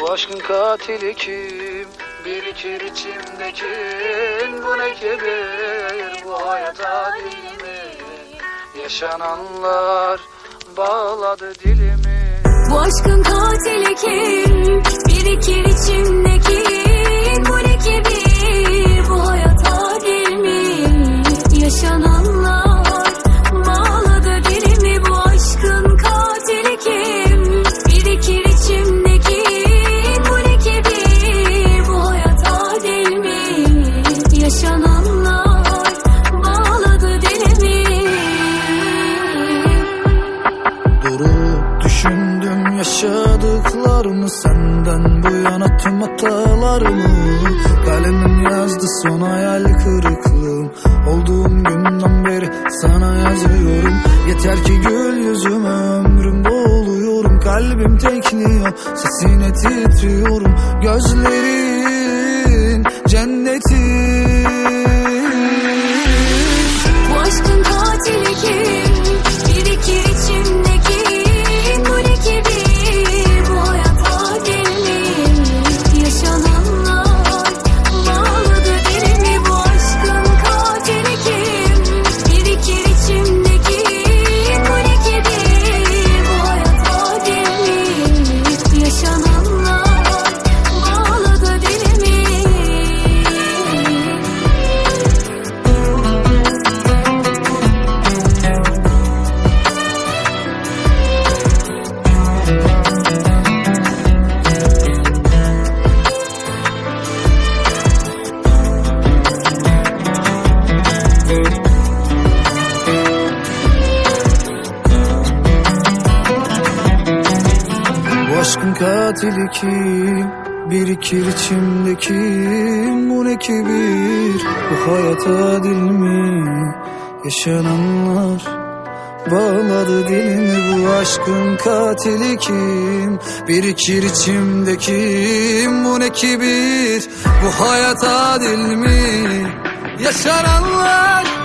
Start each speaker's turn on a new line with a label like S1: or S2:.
S1: Bu aşkın katili kim? Birikir içimdeki bu ne kibir Bu hayat adil mi? Yaşananlar bağladı dilimi
S2: Bu aşkın katili kim?
S1: Yaşadıklarımı Senden bu yana tüm hatalarımı Kalemim yazdı son hayal kırıklığım. Olduğum günden beri sana yazıyorum. Yeter ki gül yüzüme ömrüm boğuluyorum Kalbim tekniyor sesine titriyorum. Gözlerin cennetin katili kim? Birikir içimdeki bu ne kibir? Bu hayat adil mi? Yaşananlar bağladı dilimi bu aşkın katili kim? Birikir içimdeki bu ne kibir? Bu hayat adil mi? Yaşananlar